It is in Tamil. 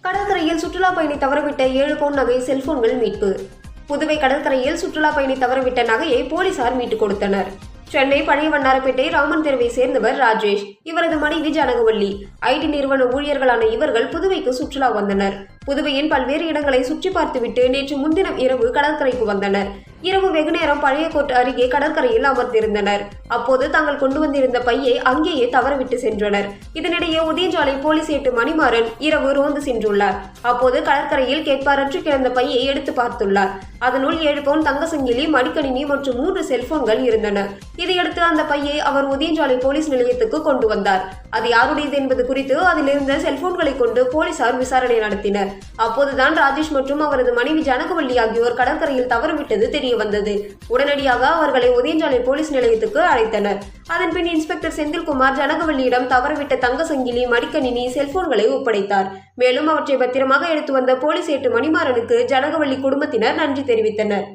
கடற்கரையில் சுற்றுலா பயணி தவறவிட்ட ஏழு பவுன் நகை செல்போன்கள் மீட்பு. புதுவை கடற்கரையில் சுற்றுலா பயணி தவறவிட்ட நகையை போலீசார் மீட்டுக் கொடுத்தனர். சென்னை பழைய வண்ணாரப்பேட்டை ராமன் தெருவை சேர்ந்தவர் ராஜேஷ். இவரது மனைவி ஜனகவல்லி. ஐடி நிறுவன ஊழியர்களான இவர்கள் புதுவைக்கு சுற்றுலா வந்தனர். புதுவையின் பல்வேறு இடங்களை சுற்றி பார்த்துவிட்டு நேற்று முன்தினம் இரவு கடற்கரைக்கு வந்தனர். இரவு வெகுநேரம் பழைய கோட்டை அருகே கடற்கரையில் அமர்ந்திருந்தனர். அப்போது தாங்கள் கொண்டு வந்திருந்த பையை அங்கேயே தவறவிட்டு சென்றனர். இதனிடையே உதயஞ்சாலை போலீஸ் ஏட்டு மணிமாறன் இரவு ரோந்து சென்றுள்ளார். அப்போது கடற்கரையில் கேட்பாரற்று கிடந்த பையை எடுத்து பார்த்துள்ளார். அதனுள் ஏழு பவுன் தங்க சங்கிலி மடிக்கணினி மற்றும் மூன்று செல்போன்கள் இருந்தன. இதையடுத்து அந்த பையை அவர் உதயஞ்சாலை போலீஸ் நிலையத்துக்கு கொண்டு வந்தார். அது யாருடையது என்பது குறித்து அதிலிருந்த செல்போன்களை கொண்டு போலீசார் விசாரணை நடத்தினர். அப்போதுதான் ராஜேஷ் மற்றும் அவரது மனைவி ஜனகவல்லி ஆகியோர் கடற்கரையில் தவறவிட்டது தெரிய வந்தது உடனடியாக அவர்களை உதயஞ்சாலை போலீஸ் நிலையத்துக்கு அழைத்தனர். அதன்பின் இன்ஸ்பெக்டர் செந்தில்குமார் ஜனகவல்லியிடம் தவறவிட்ட தங்க சங்கிலி மடிக்கணினி செல்போன்களை ஒப்படைத்தார். மேலும் அவற்றை பத்திரமாக எடுத்து வந்த போலீஸ் ஏட்டு மணிமாறனுக்கு ஜனகவல்லி குடும்பத்தினர் நன்றி தெரிவித்தனர்.